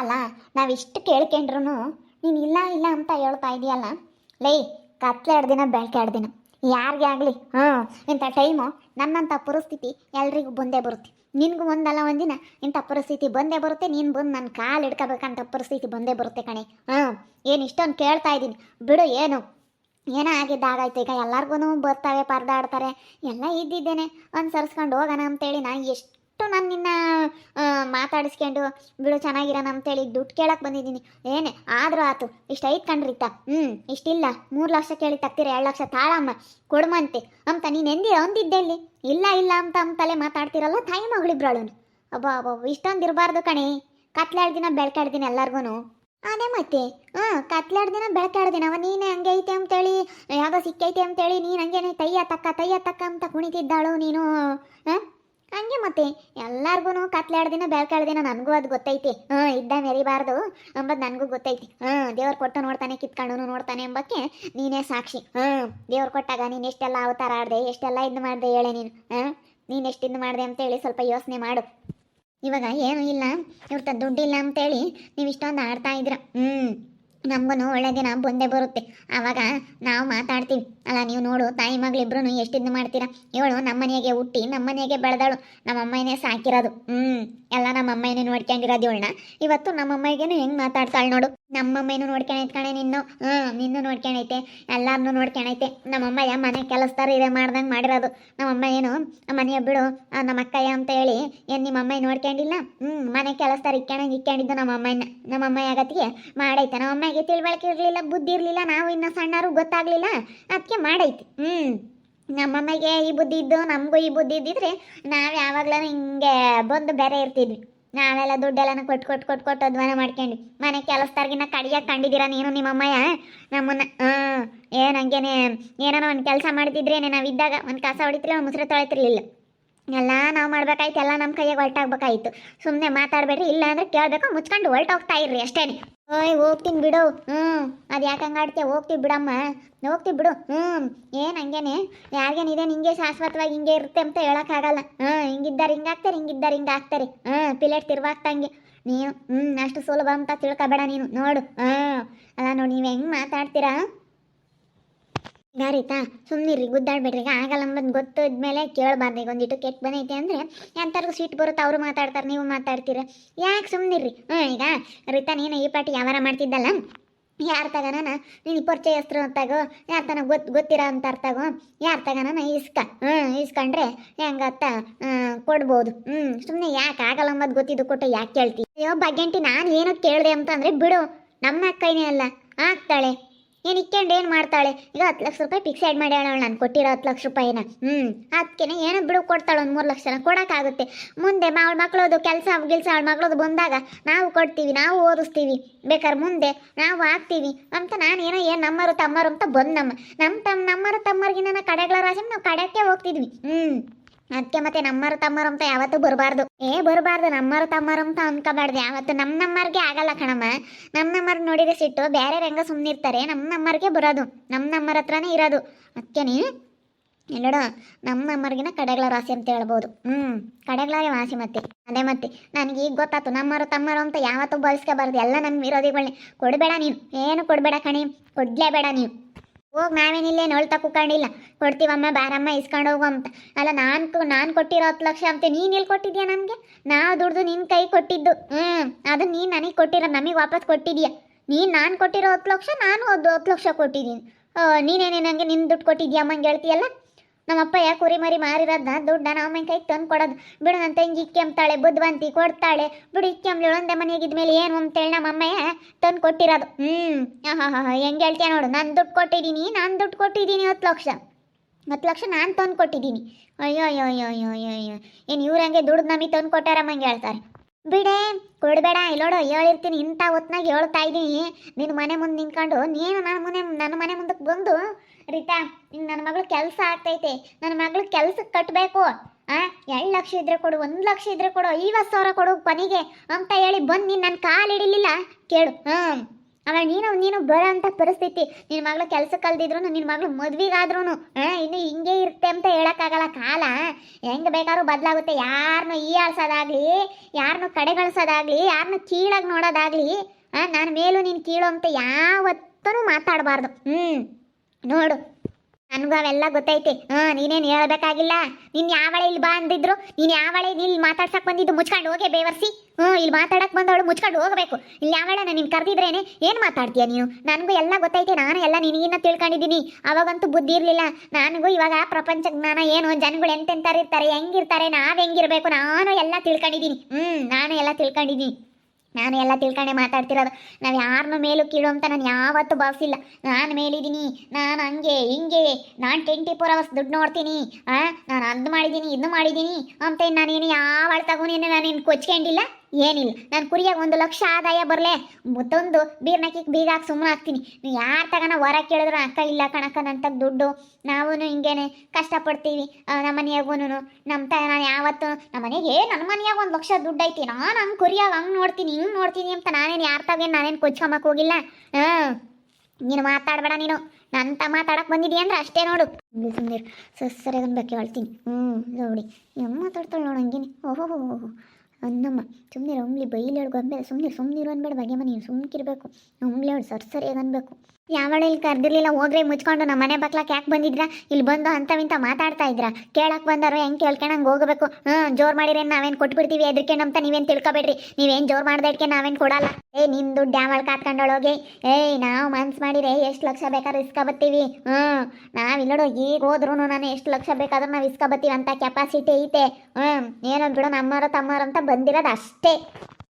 ಅಲ್ಲ ನಾವಿಷ್ಟು ಕೇಳ್ಕೊಂಡ್ರು ನೀನು ಇಲ್ಲ ಇಲ್ಲ ಅಂತ ಹೇಳ್ತಾ ಇದೆಯಲ್ಲ? ಲೈ, ಕತ್ಲೆ ಎರಡು ದಿನ, ಬೆಳಕೆ ಎರಡು ದಿನ. ಯಾರಿಗೆ ಆಗಲಿ? ಹ್ಞೂ ಇಂಥ ಟೈಮು ನನ್ನಂಥ ಪರಿಸ್ಥಿತಿ ಎಲ್ರಿಗೂ ಬಂದೇ ಬರುತ್ತೆ. ನಿನಗೂ ಒಂದಲ್ಲ, ಒಂದಿನ ಇಂಥ ಪರಿಸ್ಥಿತಿ ಬಂದೇ ಬರುತ್ತೆ. ನೀನು ಬಂದು ನನ್ನ ಕಾಲು ಹಿಡ್ಕೋಬೇಕಂತ ಪರಿಸ್ಥಿತಿ ಬಂದೇ ಬರುತ್ತೆ ಕಣೆ. ಹ್ಞೂ ಏನು ಇಷ್ಟೊಂದು ಕೇಳ್ತಾ ಇದ್ದೀನಿ ಬಿಡು, ಏನು? ಏನೋ ಆಗಿದ್ದಾಗಾಯ್ತು ಈಗ ಎಲ್ಲರಿಗೂ ಬರ್ತಾವೆ, ಪರ್ದಾಡ್ತಾರೆ. ಎಲ್ಲ ಇದ್ದಿದ್ದೇನೆ. ಅನುಸರಿಸ್ಕೊಂಡು ಹೋಗೋಣ ಅಂತೇಳಿ ನಾನು ಎಷ್ಟು ನಾನು ನಿನ್ನ ಮಾತಾಡಿಸ್ಕೊಂಡು ಬಿಡು ಚೆನ್ನಾಗಿರೋಣ ಅಂತೇಳಿ ದುಡ್ಡು ಕೇಳಕ್ಕೆ ಬಂದಿದ್ದೀನಿ. ಏನೇ, ಆದರೂ ಆತು, ಇಷ್ಟು ಐದು ಕಂಡ್ರಿತ್ತ ಹ್ಞೂ ಇಷ್ಟಿಲ್ಲ. ಮೂರು ಲಕ್ಷ ಕೇಳಿ ತಗ್ತೀರ? ಎರಡು ಲಕ್ಷ ತಾಳಮ್ಮ, ಕೊಡ್ಮಂತೆ. ಅಂತ ನೀನು ಎಂದಿ ಅಂದಿದ್ದೆಲ್ಲಿ ಇಲ್ಲ? ಇಲ್ಲ ಅಂತ ಅಂತಲೇ ಮಾತಾಡ್ತಿರಲ್ಲ, ತಾಯಿ ಮಗಳಿಬ್ರಳು ಅಬ್ಬ ಅಬ್ಬ ಇಷ್ಟೊಂದು ಇರಬಾರ್ದು ಕಣೆ. ಕತ್ಲಾಡ್ ದಿನ ಬೆಳ್ಕಾಡ್ದಿನ ಅದೇ ಮತ್ತೆ ಹಾಂ ಕತ್ಲಾಡ್ ದಿನ ಅವ ನೀನೆ ಹಂಗೆ ಐತೆ ಅಂತೇಳಿ ಯಾವಾಗ ಸಿಕ್ಕೈತೆ ಅಂತೇಳಿ, ನೀನು ಹಂಗೇನೆ ತಯ್ಯ ತಕ್ಕ ತಯ್ಯ ತಕ್ಕ ಅಂತ ಕುಣಿತಿದ್ದಾಳು ನೀನು ಹಾಂ ಹಂಗೆ ಮತ್ತೆ ಎಲ್ಲಾರ್ಗು ಕತ್ಲಾಡ್ದಿನ ದಿನ ಬೆಳ್ಕಾಡ್ ದಿನ ನನಗೂ ಅದು ಗೊತ್ತೈತಿ. ಹಾ ಇದ್ದ ಮೆರಿಬಾರ್ದು. ಅಂಬದು ನನಗೂ ಗೊತ್ತೈತಿ. ಹಾ ದೇವ್ರು ಕೊಟ್ಟು ನೋಡ್ತಾನೆ ಕಿತ್ಕೊಂಡು ನೋಡ್ತಾನೆ ಎಂಬಕ್ಕೆ ನೀನೇ ಸಾಕ್ಷಿ. ಹಾ ದೇವ್ರು ಕೊಟ್ಟಾಗ ನೀನು ಎಷ್ಟೆಲ್ಲ ಅವತಾರ ಆಡ್ದೆ, ಎಷ್ಟೆಲ್ಲ ಇದು ಮಾಡ್ದೆ ಹೇಳೆ ನೀನು. ಹಾ ನೀನು ಎಷ್ಟು ಇದು ಮಾಡಿದೆ ಅಂತೇಳಿ ಸ್ವಲ್ಪ ಯೋಚನೆ ಮಾಡು. ಇವಾಗ ಏನೂ ಇಲ್ಲ, ಇವ್ರ ದುಡ್ಡಿಲ್ಲ ಅಂತೇಳಿ ನೀವು ಇಷ್ಟೊಂದು ಆಡ್ತಾ ಇದ್ರ ಹ್ಞೂ ನಮಗೂ ಒಳ್ಳೆ ದಿನ ಬಂದೇ ಬರುತ್ತೆ. ಆವಾಗ ನಾವು ಮಾತಾಡ್ತೀವಿ. ಅಲ್ಲ, ನೀವು ನೋಡು, ತಾಯಿ ಮಗಳಿಬ್ರು ಎಷ್ಟು ಇದು ಮಾಡ್ತೀರಾ? ಇವಳು ನಮ್ಮನೆಗೆ ಹುಟ್ಟಿ ನಮ್ಮನೆಗೆ ಬೆಳೆದಳು. ನಮ್ಮ ಅಮ್ಮನೇ ಸಾಕಿರೋದು. ಹ್ಞೂ ಎಲ್ಲ ನಮ್ಮಮ್ಮನೇ ನೋಡ್ಕೊಂಡಿರೋದು ಇವಳನ್ನ. ಇವತ್ತು ನಮ್ಮ ಅಮ್ಮಗೇನು ಹೆಂಗೆ ಮಾತಾಡ್ತಾಳೆ ನೋಡು. ನಮ್ಮ ಅಮ್ಮನೂ ನೋಡ್ಕೊಳೈತೆ ಕಣೆ ನಿನ್ನು. ಹ್ಞೂ ನಿನ್ನೂ ನೋಡ್ಕೊಂಡೈತೆ ಎಲ್ಲರನ್ನೂ ನೋಡ್ಕೊಂಡೈತೆ ನಮ್ಮ ಯಾ ಮನೆ ಕೆಲಸದಾರ ಇದೆ ಮಾಡ್ದಂಗೆ ಮಾಡಿರೋದು. ನಮ್ಮಮ್ಮ ಏನು ಮನೆಯ ಬಿಡು ನಮ್ಮ ಅಕ್ಕಯ್ಯ ಅಂತ ಹೇಳಿ, ಏನು ನಿಮ್ಮ ಅಮ್ಮ ನೋಡ್ಕೊಂಡಿಲ್ಲ ಹ್ಞೂ ಮನೆ ಕೆಲಸದಾರ ಇಕ್ಕೊಂಡಂಗೆ ಇಕ್ಕೊಂಡಿದ್ದು ನಮ್ಮ ನಮ್ಮಮ್ಮ ಆಗತ್ತಿಗೆ ಮಾಡೈತೆ. ನಮ್ಮಮ್ಮಗೆ ತಿಳುವಳಿಕೆ ಇರಲಿಲ್ಲ, ಬುದ್ಧಿ ಇರಲಿಲ್ಲ, ನಾವು ಇನ್ನು ಸಣ್ಣರು ಗೊತ್ತಾಗ್ಲಿಲ್ಲ ಅದಕ್ಕೆ ಮಾಡೈತಿ. ಹ್ಞೂ ನಮ್ಮಮ್ಮಗೆ ಈ ಬುದ್ಧಿ ಇದ್ದು, ನಮಗೂ ಈ ಬುದ್ಧಿ ಇದ್ದಿದ್ರೆ ನಾವು ಯಾವಾಗಲೂ ಹಿಂಗೆ ಬಂದು ಬೇರೆ ಇರ್ತಿದ್ವಿ. ನಾವೆಲ್ಲ ದುಡ್ಡೆಲ್ಲ ಕೊಟ್ಟು ಕೊಟ್ಟು ಕೊಟ್ಟು ಕೊಟ್ಟು ಅಧ್ವಾನ ಮಾಡ್ಕೊಂಡ್ವಿ. ಮನೆ ಕೆಲಸದಾರ್ಗಿನ ಕಡಿಯಾಗಿ ಕಂಡಿದ್ದೀರಾ ನೀನು ನಿಮ್ಮಮ್ಮಯ್ಯ? ನಮ್ಮನ್ನ ಹಾಂ ಏನು ಹಂಗೇನೆ ಏನಾರ ಒಂದು ಕೆಲಸ ಮಾಡ್ತಿದ್ರೇನೆ ನಾವಿದ್ದಾಗ ಒಂದು ಕಸ ಹೊಡಿತಿರ್ಲಿಲ್ಲ ಮುಸ್ರೆ ತೊಳಿತಿರ್ಲಿಲ್ಲ. ಎಲ್ಲ ನಾವು ಮಾಡ್ಬೇಕಾಯ್ತು, ಎಲ್ಲ ನಮ್ಮ ಕೈಯಾಗ ಹೊಲ್ಟಾಗ್ಬೇಕಾಯ್ತು ಸುಮ್ಮನೆ ಮಾತಾಡಬೇಡ್ರಿ ಇಲ್ಲ ಅಂದ್ರೆ ಕೇಳಬೇಕು, ಮುಚ್ಕೊಂಡು ಹೊಲ್ಟೋಗ್ತಾ ಇರ್ರಿ ಅಷ್ಟೇನೆ. ಓಯ್, ಹೋಗ್ತೀನಿ ಬಿಡು. ಹ್ಞೂ ಅದು ಯಾಕೆ ಹಂಗಾಡ್ತೀಯ ಹೋಗ್ತೀವಿ ಬಿಡಮ್ಮ. ಹೋಗ್ತೀವಿ ಬಿಡು. ಹ್ಞೂ ಏನು ಹಂಗೇನೆ? ಯಾರಿಗೇನಿದೆ ಹಿಂಗೆ ಶಾಶ್ವತವಾಗಿ ಹಿಂಗೆ ಇರುತ್ತೆ ಅಂತ ಹೇಳೋಕ್ಕಾಗಲ್ಲ. ಹ್ಞೂ ಹಿಂಗಿದ್ದಾರೆ ಹಿಂಗಾಗ್ತಾರೆ ಹಿಂಗಿದ್ದಾರೆ ಹಿಂಗೆ ಆಗ್ತಾರೆ. ಹ್ಞೂ ಪಿಲೇಟ್ ತಿರ್ವಾಗ್ತಂಗೆ. ನೀವು ಹ್ಞೂ ಅಷ್ಟು ಸುಲಭ ಅಂತ ತಿಳ್ಕೊಬೇಡ ನೀನು. ನೋಡು. ಹಾಂ ಅಲ್ಲ ನೋಡಿ, ನೀವು ಹೆಂಗೆ ಮಾತಾಡ್ತೀರಾ? ಗಾರಿತಾ ಸುಮ್ಮನಿರಿ ಗುದ್ದಾಡ್ಬೇಡ್ರಿ. ಈಗ ಆಗಲ್ಲ ಗೊತ್ತು ಗೊತ್ತಿದ್ಮೇಲೆ ಕೇಳಬಾರ್ದು. ಈಗ ಒಂದಿಟ್ಟು ಕೆಟ್ಟ ಬಂದೈತೆ ಅಂದರೆ ಎಂಥರ್ಗೂ ಸೀಟ್ ಬರುತ್ತೆ? ಅವರು ಮಾತಾಡ್ತಾರೆ, ನೀವು ಮಾತಾಡ್ತೀರ. ಯಾಕೆ ಸುಮ್ಮನಿರಿ ಹ್ಞೂ ಈಗ ರೀತಾ, ನೀನು ಈ ಪಾಟಿ ವ್ಯವಹಾರ ಮಾಡ್ತಿದ್ದಲ್ಲ? ಯಾರು ತಗನ ನೀನು ಪರಿಚಯಸ್ತ್ರ ಅಂತಾಗೋ ಯಾರ ತನ ಗೊತ್ತು ಗೊತ್ತಿರೋ ಅಂತ ತಗೋ. ಯಾರು ತಗನನ? ಇಸ್ಕ. ಹ್ಞೂ ಇಸ್ಕೊಂಡ್ರೆ ಹೆಂಗತ್ತ? ಕೊಡ್ಬೋದು. ಹ್ಞೂ ಸುಮ್ಮನೆ ಯಾಕೆ ಆಗಲ್ಲ ಅಂಬದು ಗೊತ್ತಿದ್ದು ಕೊಟ್ಟು ಯಾಕೆ ಕೇಳ್ತಿ? ಅಯ್ಯೋ, ಬಗ್ಗಂಟಿ ನಾನು ಏನೋ ಕೇಳಿದೆ ಅಂತಂದರೆ ಬಿಡು. ನಮ್ಮ ಕೈನೇ ಅಲ್ಲ. ಆಗ್ತಾಳೆ. ಏನು ಇಕ್ಕೊಂಡು ಏನು ಮಾಡ್ತಾಳೆ? ಈಗ ಹತ್ತು ಲಕ್ಷ ರೂಪಾಯಿ ಫಿಕ್ಸೆಡ್ ಮಾಡ್ಯಾಳ ನಾನು ಕೊಟ್ಟಿರೋ ಹತ್ತು ಲಕ್ಷ ರೂಪಾಯಿನ? ಹ್ಞೂ ಅದಕ್ಕೆ ಏನೋ ಬಿಡು ಕೊಡ್ತಾಳೆ ಒಂದು ಮೂರು ಲಕ್ಷನ ಕೊಡೋಕ್ಕಾಗುತ್ತೆ. ಮುಂದೆ ಅವಳ ಮಗಳದು ಕೆಲಸ ಗಿಲ್ಸ ಅವಳ ಮಗಳದು ಬಂದಾಗ ನಾವು ಕೊಡ್ತೀವಿ, ನಾವು ಓದಿಸ್ತೀವಿ. ಬೇಕಾದ್ರೆ ಮುಂದೆ ನಾವು ಹಾಕ್ತೀವಿ ಅಂತ ನಾನು ಏನೋ ಏನು ನಮ್ಮರು ತಮ್ಮರು ಅಂತ ಬಂದು ನಮ್ಮ ನಮ್ಮ ತಮ್ಮ ನಮ್ಮರು ತಮ್ಮರಿಗಿನ ಕಡೆಗಳ ರಾಶಿ ನಾವು ಕಡೆಗೆ ಹೋಗ್ತಿದ್ವಿ. ಹ್ಞೂ ಅದಕ್ಕೆ ಮತ್ತೆ ನಮ್ಮರು ತಮ್ಮರು ಅಂತ ಯಾವತ್ತೂ ಬರಬಾರ್ದು. ಏ, ಬರಬಾರ್ದು ನಮ್ಮರು ತಮ್ಮರು ಅಂತ ಅನ್ಕೋಬಾರ್ದು. ಯಾವತ್ತು ನಮ್ಮ ನಮ್ಮರಿಗೆ ಆಗಲ್ಲ ಕಣಮ್ಮ. ನಮ್ಮ ನಮ್ಮರ್ ನೋಡಿದ್ರೆ ಸಿಟ್ಟು ಬೇರೆ ರಂಗ ಸುಮ್ಮನಿರ್ತಾರೆ ನಮ್ಮ ನಮ್ಮರಿಗೆ ಬರೋದು. ನಮ್ಮ ನಮ್ಮರ ಹತ್ರನೇ ಇರೋದು. ಅದಕ್ಕೇನೆ ಎಲ್ಲಡ ನಮ್ಮ ನಮ್ಮರ್ಗಿನ ಕಡೆಗಳ ರಾಶಿ ಅಂತ ಹೇಳ್ಬೋದು. ಹ್ಞೂ ಕಡೆಗಳಾಗೆ ವಾಸಿ ಮತ್ತೆ. ಅದೇ ಮತ್ತೆ ನನಗೆ ಈಗ ಗೊತ್ತಾಯ್ತು ನಮ್ಮರು ತಮ್ಮರು ಅಂತ ಯಾವತ್ತೂ ಬಳಸ್ಕೋಬಾರ್ದು ಎಲ್ಲ ನಮ್ಮ ವಿರೋಧಿಗಳನ್ನೇ ಕೊಡಬೇಡ ನೀನು. ಏನು ಕೊಡಬೇಡ ಕಣಿ. ಕೊಡಲೇಬೇಡ ನೀವು ಹೋಗಿ ನಾವೇನಿಲ್ಲೇ ನೋಳ್ತಾ ಕುಕೊಂಡಿಲ್ಲ ಕೊಡ್ತೀವಮ್ಮ, ಬಾರಮ್ಮ, ಇಸ್ಕೊಂಡು ಹೋಗು ಅಂತ. ಅಲ್ಲ, ನಾನು ನಾನು ಕೊಟ್ಟಿರೋ ಹತ್ತು ಲಕ್ಷ ಅಂತ, ನೀನು ಎಲ್ಲಿ ಕೊಟ್ಟಿದ್ಯಾ ನಮಗೆ? ನಾವು ದುಡ್ದು ನಿನ್ನ ಕೈ ಕೊಟ್ಟಿದ್ದು. ಹ್ಞೂ ಅದು ನೀನು ನನಗೆ ಕೊಟ್ಟಿರೋ ನಮಗೆ ವಾಪಸ್ ಕೊಟ್ಟಿದ್ಯಾ? ನೀನು ನಾನು ಕೊಟ್ಟಿರೋ ಹತ್ತು ಲಕ್ಷ, ನಾನು ಅದು ಹತ್ತು ಲಕ್ಷ ಕೊಟ್ಟಿದ್ದೀನಿ. ನೀನೇನೇ ನನಗೆ ನಿನ್ನ ದುಡ್ಡು ಕೊಟ್ಟಿದ್ಯಾ, ಅಮ್ಮಂಗೆ ಹೇಳ್ತೀಯಲ್ಲ? ನಮ್ಮಪ್ಪ ಯಾಕೆ ಕುರಿ ಮರಿ ಮಾರಿರೋದನ್ನ ದುಡ್ಡ ನಮ್ಮ ಕೈಗೆ ತಂದು ಕೊಡೋದು. ಬಿಡು ನನ್ನ ತಂಗಿ ಇಕ್ಕೆಂಬ್ತಾಳೆ ಬುದ್ಧವಂತಿ ಕೊಡ್ತಾಳೆ. ಬಿಡು ಇಕ್ಕೆಂಬ್ಳು ಒಂದೇ ಮನೆಗಿದ್ಮೇಲೆ ಏನು ಅಂತೇಳಿ ನಮ್ಮ ಅಮ್ಮಯ್ಯ ತಂದು ಕೊಟ್ಟಿರೋದು. ಹ್ಞೂ ಹಾಂ ಹಾಂ ಹೆಂಗೆ ಹೇಳ್ತೀಯ ನೋಡು. ನಾನು ದುಡ್ಡು ಕೊಟ್ಟಿದ್ದೀನಿ, ನಾನು ದುಡ್ಡು ಕೊಟ್ಟಿದ್ದೀನಿ ಹತ್ತು ಲಕ್ಷ. ಹತ್ತು ಲಕ್ಷ ನಾನು ತಂದು ಕೊಟ್ಟಿದ್ದೀನಿ. ಅಯ್ಯೋ ಅಯ್ಯೋ ಅಯ್ಯೋ ಅಯ್ಯೋ ಅಯ್ಯೋ ಅಯ್ಯೋ ಏನು ಇವ್ರು ಹಂಗೆ ದುಡ್ಡು ನಮಗೆ ತಂದು ಕೊಟ್ಟಾರಮ್ಮಂಗೆ ಹೇಳ್ತಾರೆ ಬಿಡೇ ಕೊಡಬೇಡ ಇಲ್ಲೋಡು ಹೇಳಿರ್ತೀನಿ ಇಂಥ ಹೊತ್ನಾಗ ಹೇಳ್ತಾ ಇದ್ದೀನಿ ನಿನ್ನ ಮನೆ ಮುಂದೆ ನಿಂತ್ಕೊಂಡು ನೀನು ನನ್ನ ಮನೆ ನನ್ನ ಮನೆ ಮುಂದಕ್ಕೆ ಬಂದು ರೀತಾ ಹಿಂಗೆ ನನ್ನ ಮಗಳು ಕೆಲಸ ಆಗ್ತೈತೆ. ನನ್ನ ಮಗಳು ಕೆಲ್ಸಕ್ಕೆ ಕಟ್ಟಬೇಕು ಆ, ಎರಡು ಲಕ್ಷ ಇದ್ರೆ ಕೊಡು, ಒಂದು ಲಕ್ಷ ಇದ್ರೆ ಕೊಡು, ಐವತ್ತು ಸಾವಿರ ಕೊಡು ಕೊನೆಗೆ ಅಂತ ಹೇಳಿ ಬಂದು ನೀನು ನನ್ನ ಕಾಲು ಹಿಡಿಲಿಲ್ಲ? ಕೇಳು. ಹಾಂ ಆಮೇಲೆ ನೀನು ನೀನು ಬರೋ ಅಂತ ಪರಿಸ್ಥಿತಿ. ನಿನ್ನ ಮಗಳು ಕೆಲಸ ಕಲ್ದಿದ್ರು ನಿನ್ನ ಮಗಳು ಮದ್ವಿಗಾದ್ರೂ ಇನ್ನು ಹಿಂಗೆ ಇರುತ್ತೆ ಅಂತ ಹೇಳೋಕ್ಕಾಗಲ್ಲ ಕಾಲ. ಹೆಂಗೆ ಬೇಕಾದ್ರೂ ಬದಲಾಗುತ್ತೆ. ಯಾರನ್ನೂ ಈ ಆಳ್ಸೋದಾಗ್ಲಿ ಯಾರನ್ನೂ ಕಡೆಗಳ್ಸೋದಾಗ್ಲಿ ಯಾರನ್ನೂ ಕೀಳಾಗಿ ನೋಡೋದಾಗ್ಲಿ ನಾನು ಮೇಲೂ ನೀನು ಕೀಳು ಅಂತ ಯಾವತ್ತೂ ಮಾತಾಡಬಾರ್ದು. ಹ್ಞೂ ನೋಡು, ನನಗೂ ಅವೆಲ್ಲ ಗೊತ್ತೈತೆ. ಹಾ, ನೀನೇನು ಹೇಳಬೇಕಾಗಿಲ್ಲ? ನೀನ್ ಯಾವಳೆ ಇಲ್ಲಿ ಬಾ ಅಂದಿದ್ರು, ನೀನ್ ಯಾವಳೆ ಇಲ್ಲಿ ಮಾತಾಡ್ಸಕ್ ಬಂದಿದ್ದು ಮುಚ್ಕೊಂಡು ಹೋಗೆ ಬೇವರ್ಸಿ. ಹ್ಞೂ ಇಲ್ಲಿ ಮಾತಾಡಕ್ ಬಂದವಳು ಮುಚ್ಕೊಂಡು ಹೋಗ್ಬೇಕು. ಇಲ್ಲಿ ಯಾವಳೆ ನಿನ್ ಕರೆದಿದ್ರೇನೆ ಏನು ಮಾತಾಡ್ತೀಯ ನೀನು? ನನಗೂ ಎಲ್ಲ ಗೊತ್ತೈತೆ, ನಾನು ಎಲ್ಲ ನಿನಗಿನ್ನ ತಿಳ್ಕೊಂಡಿದ್ದೀನಿ. ಅವಾಗಂತೂ ಬುದ್ಧಿ ಇರಲಿಲ್ಲ. ನನಗೂ ಇವಾಗ ಪ್ರಪಂಚ ಜ್ಞಾನ ಏನು, ಜನಗಳು ಎಂತೆಂತಾರಿರ್ತಾರೆ ಹೆಂಗಿರ್ತಾರೆ, ನಾವ್ ಹೆಂಗಿರ್ಬೇಕು, ನಾನು ಎಲ್ಲ ತಿಳ್ಕೊಂಡಿದ್ದೀನಿ. ಹ್ಞೂ ನಾನು ಎಲ್ಲ ತಿಳ್ಕೊಂಡಿದ್ದೀನಿ. ನಾನು ಎಲ್ಲ ತಿಳ್ಕೊಂಡೆ ಮಾತಾಡ್ತಿರೋದು. ನಾವು ಯಾರನ್ನೂ ಮೇಲೂ ಕೀಳು ಅಂತ ನಾನು ಯಾವತ್ತೂ ಭಾವಿಸಿಲ್ಲ. ನಾನು ಮೇಲಿದ್ದೀನಿ, ನಾನು ಹಂಗೆ, ಹಿಂಗೆ, ನಾನು ಟ್ವೆಂಟಿ ಫೋರ್ ಅವರ್ಸ್ ದುಡ್ಡು ನೋಡ್ತೀನಿ ನಾನು ಅದು ಮಾಡಿದ್ದೀನಿ ಇದು ಮಾಡಿದ್ದೀನಿ ಅಂತ ನಾನೇನು ಯಾವ ತಗೊಂಡೇನೆ ನಾನೇನು ಕೊಚ್ಕೊಂಡಿಲ್ಲ. ಏನಿಲ್ಲ. ನಾನು ಕುರಿಯಾಗ ಒಂದು ಲಕ್ಷ ಆದಾಯ ಬರಲೆ. ಮತ್ತೊಂದು ಬೀರ್ನಕ್ಕಿಗೆ ಬೀಗ ಹಾಕಿ ಸುಮ್ಮನೆ ಹಾಕ್ತೀನಿ. ನೀವು ಯಾರು ತಗೋಣ ಹೊರ ಕೇಳಿದ್ರು ಅಕ್ಕ ಇಲ್ಲ ಕಣಕ್ಕ ನನ್ನ ತಗ ದುಡ್ಡು. ನಾವೂ ಹಿಂಗೇನೆ ಕಷ್ಟಪಡ್ತೀವಿ. ನಮ್ಮ ಮನೆಯಾಗೂ ನಮ್ಮ ತ, ನಾನು ಯಾವತ್ತು ನಮ್ಮ ಮನೆಗೆ ನನ್ನ ಮನೆಯಾಗ ಒಂದು ಲಕ್ಷ ದುಡ್ಡು ಐತಿ. ನಾನು ಹಂಗೆ ಕುರಿಯಾಗ ಹಂಗೆ ನೋಡ್ತೀನಿ, ಹಿಂಗೆ ನೋಡ್ತೀನಿ ಅಂತ ನಾನೇನು ಯಾರ ತಗೇನು ನಾನೇನು ಕೊಚ್ಕೊಂಬಕ್ಕೆ ಹೋಗಿಲ್ಲ. ಹಾಂ ನೀನು ಮಾತಾಡಬೇಡ ನೀನು. ನನ್ನ ತ ಮಾತಾಡಕ್ಕೆ ಬಂದಿದ್ದೀಯ ಅಂದ್ರೆ ಅಷ್ಟೇ ನೋಡು. ಸುಮ್ಮನೆ ಸರಿ ಅದನ್ನು ಬಗ್ಗೆ ಹೇಳ್ತೀನಿ. ಹ್ಞೂ ನೋಡಿ. ಹೆಂಗೆ ಮಾತಾಡ್ತಾಳೆ ನೋಡು ಹಂಗೇನೆ. ಓಹೋ ಅನ್ನಮ್ಮ ಸುಮ್ಮನೆ ಒಮ್ಲಿ ಬೈಲಿ ಹೇಳ್ಗು ಅನ್ಬೇಡ ಸುಮ್ಮನೆ ಸುಮ್ಮನಿರು ಅನ್ಬೇಡ ಬಗೆ ನೀನು ಸುಮ್ಕಿರಬೇಕು. ಒಮ್ಲಿ ಹೇಳು ಸರ್ ಸರಿಯಾಗಿ ಅನ್ಬೇಕು. ಯಾವಳ ಇಲ್ಲಿ ಕರ್ದಿರ್ಲಿಲ್ಲ, ಹೋಗ್ರೆ ಮುಚ್ಕೊಂಡು ನಮ್ಮ ಮನೆ ಬಕ್ಲಾಕ್ ಯಾಕೆ ಬಂದಿದ್ರ? ಇಲ್ಲಿ ಬಂದು ಅಂತವಿಂತ ಮಾತಾಡ್ತಾ ಇದ್ರ. ಕೇಳಕ್ ಬಂದಾರೋ ಹೆಂಗೆ ಕೇಳ್ಕೊಂಡಂಗೆ ಹೋಗಬೇಕು? ಹ್ಞೂ ಜೋರ್ ಮಾಡಿರೇನು ನಾವೇನು ಕೊಟ್ಬಿಡ್ತೀವಿ ಎದ್ರಿಕೆ ನಮ್ತ, ನೀವೇನು ತಿಳ್ಕೊಬೇಡ್ರಿ. ನೀವೇನು ಜೋರ್ ಮಾಡ್ದಕ್ಕೆ ನಾವೇನು ಕೊಡಲ್ಲ. ಏ ನಿನ್ ದುಡ್ಡು ಯಾವಳ ಕಾತ್ಕೊಂಡೋಗಿ ಏಯ್, ನಾವು ಮನ್ಸು ಮಾಡಿದ್ರೆ ಎಷ್ಟು ಲಕ್ಷ ಬೇಕಾದ್ರೆ ಇಸ್ಕೊಬತ್ತೀವಿ. ಹ್ಞೂ ನಾವು ಇಲ್ಲೋಡು ಈಗ ಹೋದ್ರು ನಾನು ಎಷ್ಟು ಲಕ್ಷ ಬೇಕಾದ್ರೂ ನಾವು ಇಸ್ಕೊಬತ್ತೀವಿ ಅಂತ ಕೆಪಾಸಿಟಿ ಐತೆ. ಹ್ಞೂ ಏನೋ ಬಿಡೋ ನಮ್ಮರು ತಮ್ಮವ್ರು ಅಂತ ಬಂದಿರೋದು ಅಷ್ಟೇ.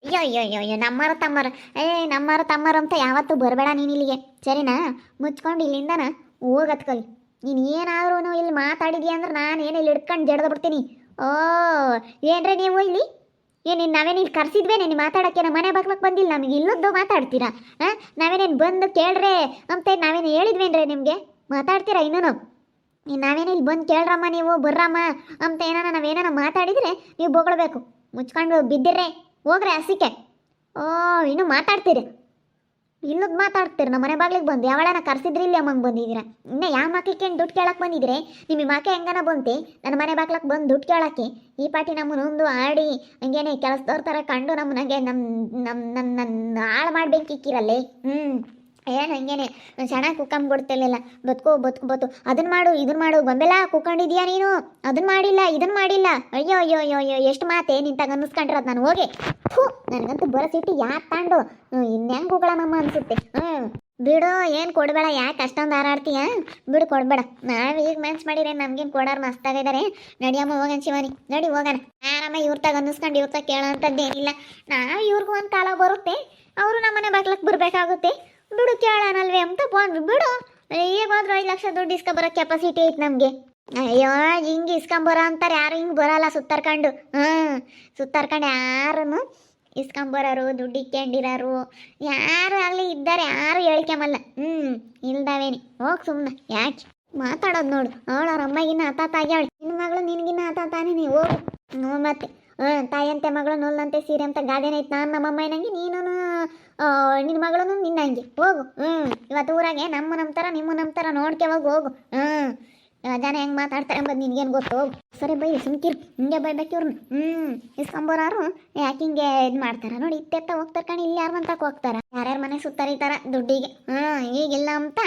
ಅಯ್ಯೋ ಅಯ್ಯೋ ಅಯ್ಯೋ ಅಯ್ಯೋ ನಮ್ಮರು ತಮ್ಮರು ಏ ನಮ್ಮರ ತಮ್ಮರು ಅಂತ ಯಾವತ್ತೂ ಬರಬೇಡ ನೀನು ಇಲ್ಲಿಗೆ. ಸರಿನಾ? ಮುಚ್ಕೊಂಡು ಇಲ್ಲಿಂದನ ಹೋಗತ್ಕೊಳ್ಳಿ ನೀನು ಏನಾದ್ರೂ ಇಲ್ಲಿ ಮಾತಾಡಿದ್ಯಾ ಅಂದ್ರೆ ನಾನು ಇಲ್ಲಿ ಹಿಡ್ಕೊಂಡು ಜಡ್ದು ಬಿಡ್ತೀನಿ. ಓ, ಏನ್ರಿ ನೀವು ಇಲ್ಲಿ? ಏನು ನಾವೇನು ಇಲ್ಲಿ ಕರೆಸಿದ್ವಿ ನೀನು ಮಾತಾಡೋಕ್ಕೆ ನಮ್ಮ ಮನೆ ಬಾಗ್ಲಕ್ಕೆ ಬಂದಿಲ್ಲ ನಮಗೆ. ಇಲ್ಲೊಂದು ಮಾತಾಡ್ತೀರಾ? ಹಾಂ ನಾವೇನೇನು ಬಂದು ಕೇಳ್ರೆ ಅಂತ ನಾವೇನು ಹೇಳಿದ್ವೇನ್ರಿ ನಿಮಗೆ? ಮಾತಾಡ್ತೀರಾ ಇನ್ನೂ ನಾವೇನು ಇಲ್ಲಿ ಬಂದು ಕೇಳ್ರಮ್ಮ ನೀವು, ಬರ್ರಮ್ಮ ಅಂತ ಏನಾರ ನಾವೇನಾರ ಮಾತಾಡಿದರೆ ನೀವು ಬೊಗಳ್ಬೇಕು. ಮುಚ್ಕೊಂಡು ಬಿದ್ದಿರ್ರೆ. ಹೋಗ್ರೆ ಹಸಿಕೆ. ಓ, ಇನ್ನು ಮಾತಾಡ್ತೀರಿ. ಇಲ್ಲದ್ ಮಾತಾಡ್ತೀರಿ, ನಮ್ಮ ಮನೆ ಬಾಗ್ಲಿಗೆ ಬಂದು. ಯಾವಳನ ಕರ್ಸಿದ್ರಿ ಇಲ್ಲಿ ಅಮ್ಮಂಗೆ ಬಂದಿದ್ದೀರಾ? ಇನ್ನು ಯಾವ ಮಕ್ಳಿಗೆ ದುಡ್ಡು ಕೇಳಕ್ಕೆ ಬಂದಿದ್ರೆ ನಿಮ್ಮ ಮಾಕೆ ಹೆಂಗನ ಬಂತೆ? ನನ್ನ ಮನೆ ಬಾಗ್ಲಕ್ಕೆ ಬಂದು ದುಡ್ಡು ಕೇಳಕ್ಕೆ. ಈ ಪಾಟಿ ನೊಂದು ಆಡಿ, ಹಂಗೇನೆ ಕೆಲಸದವ್ರ ಥರ ಕಂಡು ನಮ್ಮ ಹಂಗೆ ನಮ್ಮ ನಮ್ಮ ನನ್ನ ಹಾಳು ಮಾಡ್ಬೇಕಿಕ್ಕಿರಲ್ಲಿ. ಹ್ಞೂ ಏನು ಹಂಗೇನೆ ಚೆನ್ನಾಗಿ ಕುಕ್ಕಂಬ ಕೊಡ್ತಿರ್ಲಿಲ್ಲ ಬದುಕು ಬದುಕು ಬತ್ತು ಅದನ್ನ ಮಾಡು ಇದನ್ನ ಮಾಡು. ಗೊಂಬೆಲ್ಲ ಕುಕ್ಕೊಂಡಿದ್ಯಾ ನೀನು? ಅದನ್ನ ಮಾಡಿಲ್ಲ ಇದನ್ನ ಮಾಡಿಲ್ಲ. ಅಯ್ಯೋ ಅಯ್ಯೋ ಅಯ್ಯೋ ಅಯ್ಯೋ, ಎಷ್ಟು ಮಾತೆ ನಿಂತಾಗ ಅನ್ನಿಸ್ಕೊಂಡಿರೋದು ನಾನು. ಹೋಗಿ. ಥೂ, ನನಗಂತೂ ಬರೋ ಸಿಟ್ಟು ಯಾಕೆ ತಾಂಡು? ಇನ್ನೆಂಗೆ ಕೂಗಳಮ್ಮ ಅನ್ಸುತ್ತೆ. ಹ್ಞೂ ಬಿಡು, ಏನು ಕೊಡಬೇಡ, ಯಾಕೆ ಅಷ್ಟೊಂದು ಹಾರಾಡ್ತೀಯ? ಬಿಡು, ಕೊಡಬೇಡ. ನಾವು ಈಗ ಮ್ಯಾಚ್ ಮಾಡಿದ್ರೆ ನಮ್ಗೇನು ಕೊಡೋರು ಮಸ್ತಾಗಿದ್ದಾರೆ ನಡಿಯಮ್ಮ ಹೋಗನ್ ಶಿವನಿ. ನಡಿ, ಹೋಗೋಣ. ಆರಾಮ ಇವ್ರ ತಾಗ ಅನ್ನಿಸ್ಕೊಂಡು ಇವ್ರ ಕೇಳೋ ಅಂಥದ್ದೇನಿಲ್ಲ ನಾವು ಇವ್ರಿಗೂ ಒಂದು ಕಾಲ ಬರುತ್ತೆ. ಅವರು ನಮ್ಮನೆ ಬಾಗ್ಲಕ್ಕೆ ಬರಬೇಕಾಗುತ್ತೆ. ಬಿಡು ಕೇಳೋಣಲ್ವೇ ಅಂತ ಫೋನ್ ಬಿಡು. ಈಗ ಹೋದ್ರೆ ಐದು ಲಕ್ಷ ದುಡ್ಡು ಇಸ್ಕೊಬರೋ ಕೆಪಾಸಿಟಿ ಐತೆ ನಮಗೆ. ಅಯ್ಯೋ, ಹಿಂಗೆ ಇಸ್ಕೊಂಬರೋ ಅಂತಾರೆ, ಯಾರು ಹಿಂಗೆ ಬರಲ್ಲ ಸುತ್ತರ್ಕೊಂಡು. ಹ್ಞೂ ಸುತ್ತರ್ಕೊಂಡು ಯಾರೂ ಇಸ್ಕೊಂಬರೋರು, ದುಡ್ಡು ಇಕ್ಕೊಂಡಿರೋರು. ಯಾರು ಅಲ್ಲಿ ಇದ್ದಾರೆ, ಯಾರು ಹೇಳ್ಕೊಂಬಲ್ಲ ಹ್ಞೂ ಇಲ್ದಾವೇನಿ. ಹೋಗಿ ಸುಮ್ಮನೆ ಯಾಕೆ? ಮಾತಾಡೋದು ನೋಡು. ಅವಳು ಅವ್ರ ಅಮ್ಮಗಿನ್ನ ಅವಳು ನಿನ್ನ ಮಗಳು ನಿನಗಿನ್ನ ಆತಾತಾನೆ ನೀವು ಹೋಗು. ನೋ ಮತ್ತೆ. ಹ್ಞೂ ತಾಯಿಯಂತೆ ಮಗಳು ನೊಲ್ಲಂತೆ ಸೀರೆ ಅಂತ ಗಾದೆನೈತೆ. ನಾನು ನಮ್ಮಮ್ಮ ಏನಂಗೆ ನೀನು ನಿನ್ನ ಮಗಳನ್ನು ನಿನ್ನ ಹಂಗೆ ಹೋಗು. ಹ್ಞೂ ಇವತ್ತು ಊರಾಗೆ ನಮ್ಮ ನಮ್ಮ ಥರ ನಿಮ್ಮ ನಮ್ಮ ಥರ ನೋಡ್ಕೆ ಹೋಗು ಹೋಗು. ಹ್ಞೂ ಜನ ಹೆಂಗೆ ಮಾತಾಡ್ತಾರೆ ಎಂಬುದು ನಿನಗೇನು ಗೊತ್ತು? ಸರಿ ಬೈ, ಸುಮ್ಕಿರ್. ಹಿಂಗೆ ಬೈಬೇಕು ಇವ್ರನ್ನ ಹ್ಞೂ ಇಸ್ಕೊಂಬೋರಾರು ಯಾಕೆ ಹಿಂಗೆ ಇದು ಮಾಡ್ತಾರ? ನೋಡಿ ಇತ್ತೆತ್ತ ಹೋಗ್ತಾರೆ ಕಣಿ, ಇಲ್ಲಿ ಯಾರು ಅಂತ ಹೋಗ್ತಾರೆ? ಯಾರ್ಯಾರ ಮನೆ ಸುತ್ತರಿತಾರ ದುಡ್ಡಿಗೆ. ಹ್ಞೂ ಈಗಿಲ್ಲ ಅಂತ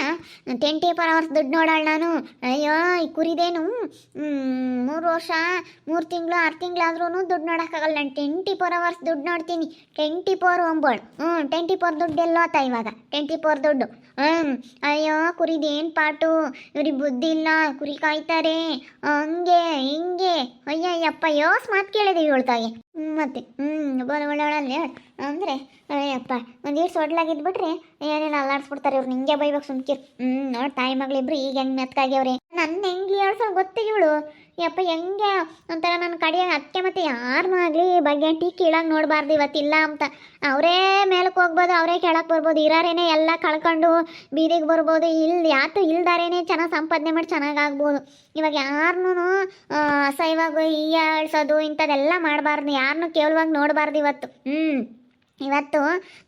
ಟ್ವೆಂಟಿ ಫೋರ್ ಅವರ್ಸ್ ದುಡ್ಡು ನೋಡೋಣ ನಾನು. ಅಯ್ಯೋ, ಈ ಕುರಿದೇನು? ಮೂರು ವರ್ಷ, ಮೂರು ತಿಂಗಳು, ಆರು ತಿಂಗಳಾದ್ರೂ ದುಡ್ಡು ನೋಡೋಕ್ಕಾಗಲ್ಲ. ನಾನು ಟ್ವೆಂಟಿ ಫೋರ್ ಅವರ್ಸ್ ದುಡ್ಡು ನೋಡ್ತೀನಿ. ಟ್ವೆಂಟಿ ಫೋರ್ ಒಂಬೋಳು. ಹ್ಞೂ ಟ್ವೆಂಟಿ ಫೋರ್ ದುಡ್ಡು ಎಲ್ಲೋತ ಇವಾಗ? ಟ್ವೆಂಟಿ ಫೋರ್ ದುಡ್ಡು. ಹ್ಞೂ ಅಯ್ಯೋ, ಕುರಿದೇನು ಪಾಟು? ಇವ್ರಿಗೆ ಬುದ್ಧಿ ಇಲ್ಲ ಕುರಿ ಕಾಯ್ತಾರೆ. ಹಂಗೆ ಹಿಂಗೆ. ಅಯ್ಯಯ್ಯಪ್ಪ ಯೋಸ್ ಮಾತು ಕೇಳಿದೆ ಹೇಳ್ತಾಗೆ ಮತ್ತೆ ಹ್ಞೂ ಬರೋಳಲ್ಲಿ ಒಳ್ಳೆ ಅಂದರೆ ಅಯ್ಯಪ್ಪ ಒಂದು ಈಡ್ಸ್ ಒಡ್ಲಾಗಿದ್ಬಿಟ್ರೆ ಏನೇನು ಅಲ್ಲಾಡ್ಸ್ಬಿಡ್ತಾರೆ ಇವ್ರು, ನಿಂಗೆ ಬೈಬೇಕು ಸುಮ್ಕಿರ್. ಹ್ಞೂ ನೋಡಿ ತಾಯಿ ಮಗಳಿಬ್ರು ಈಗ ಹೆಂಗೆ ಮೆತ್ಕಾಗ್ಯವ್ರೆ ನನ್ನ ಹೆಂಗೆ ಹೇಳ್ಸೋ ಗೊತ್ತಿಗೆ ಇವಳು. ಯಪ್ಪ ಹೆಂಗೆ ಒಂಥರ ನನ್ನ ಕಡೆ ಅತ್ತೆ ಮತ್ತೆ ಯಾರನ್ನೂ ಆಗಲಿ ಬಗ್ಗೆ ಟೀ ಕೀಳಾಗಿ ನೋಡಬಾರ್ದು ಇವತ್ತಿಲ್ಲ ಅಂತ. ಅವರೇ ಮೇಲಕ್ಕೆ ಹೋಗ್ಬೋದು, ಅವರೇ ಕೆಳಕ್ಕೆ ಬರ್ಬೋದು, ಇರಾರೇನೆ ಎಲ್ಲ ಕಳ್ಕೊಂಡು ಬೀದಿಗೆ ಬರ್ಬೋದು. ಇಲ್ಲಿ ಯಾತು ಇಲ್ದಾರೇನೆ ಚೆನ್ನಾಗಿ ಸಂಪಾದನೆ ಮಾಡಿ ಚೆನ್ನಾಗಿ ಆಗ್ಬೋದು. ಇವಾಗ ಯಾರನ್ನೂ ಅಸಹ್ಯವಾಗಿ ಹೀಯಾಳ್ಸೋದು ಇಂಥದ್ದೆಲ್ಲ ಮಾಡಬಾರ್ದು. ಯಾರನ್ನೂ ಕೇವಲವಾಗಿ ನೋಡಬಾರ್ದು ಇವತ್ತು. ಹ್ಞೂ ಇವತ್ತು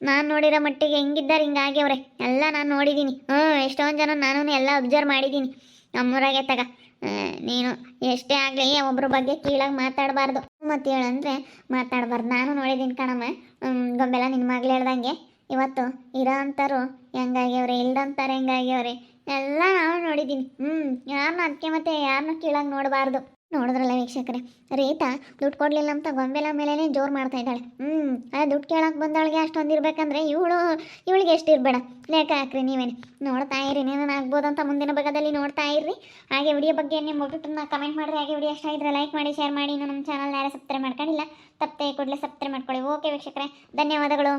ನಾನು ನೋಡಿರೋ ಮಟ್ಟಿಗೆ ಹೆಂಗಿದ್ದಾರೆ ಹಿಂಗಾಗ್ಯವ್ರೆ ಎಲ್ಲ ನಾನು ನೋಡಿದ್ದೀನಿ ಹ್ಞೂ ಎಷ್ಟೊಂದು ಜನ ನಾನು ಎಲ್ಲ ಅಬ್ಸರ್ವ್ ಮಾಡಿದ್ದೀನಿ ನಮ್ಮೂರಾಗೆ ತಗ. ನೀನು ಎಷ್ಟೇ ಆಗಲಿ ಒಬ್ಬರ ಬಗ್ಗೆ ಕೀಳಾಗಿ ಮಾತಾಡಬಾರ್ದು. ಮತ್ತು ಹೇಳಂದ್ರೆ ಮಾತಾಡಬಾರ್ದು. ನಾನು ನೋಡಿದ್ದೀನಿ ಕಣಮ್ಮ. ಗೊಂಬೆಲ್ಲ ನಿನ್ನ ಮಗ್ಳು ಹೇಳ್ದಂಗೆ. ಇವತ್ತು ಇರೋ ಅಂತಾರು ಹೆಂಗಾಗ್ಯವ್ರೆ ಇಲ್ದಂತಾರೆ ಹೆಂಗಾಗ್ಯವ್ರೆ ಎಲ್ಲ ನಾನು ನೋಡಿದ್ದೀನಿ ಹ್ಞೂ ಯಾರನ್ನ ಅದಕ್ಕೆ ಮತ್ತೆ ಯಾರನ್ನ ಕೀಳಾಗಿ ನೋಡಬಾರ್ದು. ನೋಡಿದ್ರಲ್ಲ ವೀಕ್ಷಕರೇ. ರೀತಾ, ದುಡ್ಡು ಕೊಡಲಿಲ್ಲ ಅಂತ ಗೊಂಬೆಲ ಮೇಲೇ ಜೋರು ಮಾಡ್ತಾ ಇದ್ದಾಳೆ. ಹ್ಞೂ ಅದೇ ದುಡ್ಡು ಕೇಳೋಕೆ ಬಂದವಳಿಗೆ ಅಷ್ಟೊಂದು ಇರ್ಬೇಕಂದ್ರೆ ಇವಳು, ಇವಳಿಗೆ ಎಷ್ಟು ಇರಬೇಡ. ಲೇಖ ಹಾಕ್ರಿ ನೀವೇನು. ನೋಡ್ತಾ ಇರಿ, ಏನೇನು ಆಗ್ಬೋದು ಅಂತ ಮುಂದಿನ ಭಾಗದಲ್ಲಿ ನೋಡ್ತಾ ಇರ್ರಿ. ಹಾಗೆ ವಿಡಿಯೋ ಬಗ್ಗೆ ನಿಮ್ಮ ಒಬ್ಬಟ್ಟನ್ನ ಕಮೆಂಟ್ ಮಾಡಿರಿ. ಹಾಗೆ ವಿಡಿಯೋ ಇಷ್ಟ ಇದ್ರೆ ಲೈಕ್ ಮಾಡಿ ಶೇರ್ ಮಾಡಿ. ಇನ್ನು ನಮ್ಮ ಚಾನಲ್ ಯಾರು ಸಬ್ಸ್ಕ್ರೈಬ್ ಮಾಡ್ಕೊಂಡಿಲ್ಲ, ತಪ್ಪದೆ ಕೂಡಲೇ ಸಬ್ಸ್ಕ್ರೈಬ್ ಮಾಡ್ಕೊಳ್ಳಿ. ಓಕೆ ವೀಕ್ಷಕರೇ, ಧನ್ಯವಾದಗಳು.